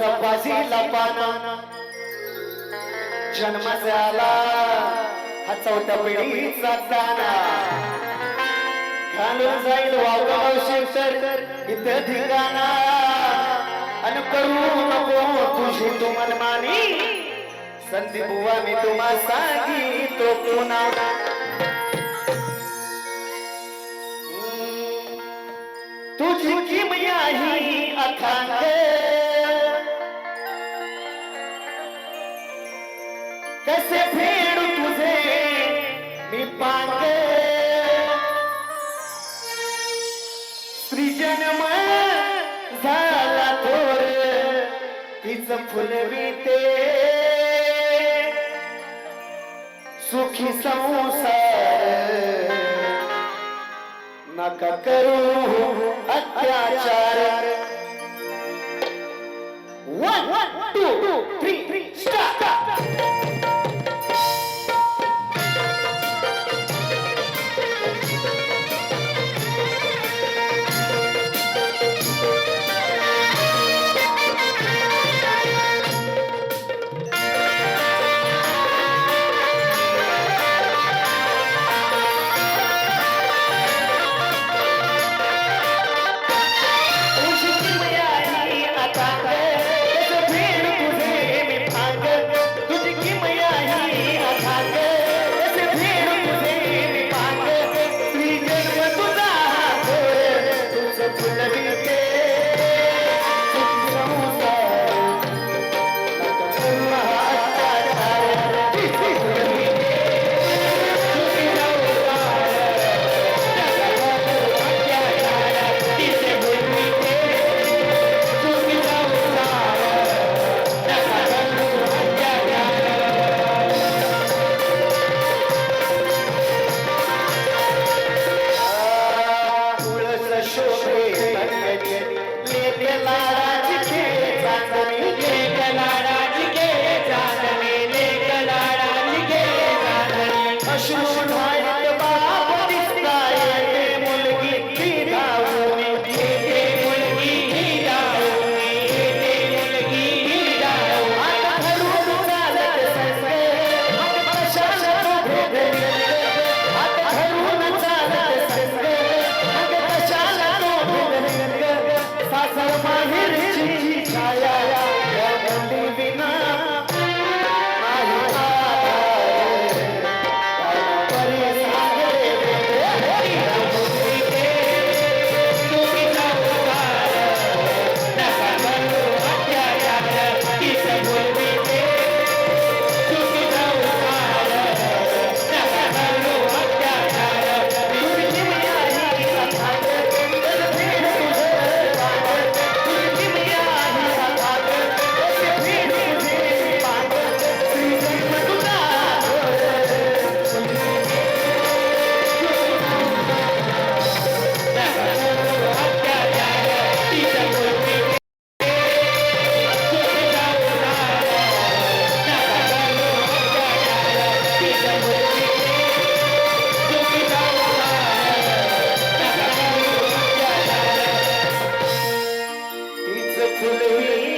देवाचा पाना. जन्म झाला हा चौथा पिढीचा जाणा घालून जाईल वागाव इथं ठिकाणा. अन करू नको तुझी तू मनमानी संधी बुवा मी तुम्हा सांगितो पुन्हा तुझी किमया ही अथांग. कसे फेडू तुझे? मी पांगे स्त्रीजन्म झाला थोर. तिच फुलविते सुखी संसार. नका करू अत्याचार. One one two three Russian Thank you.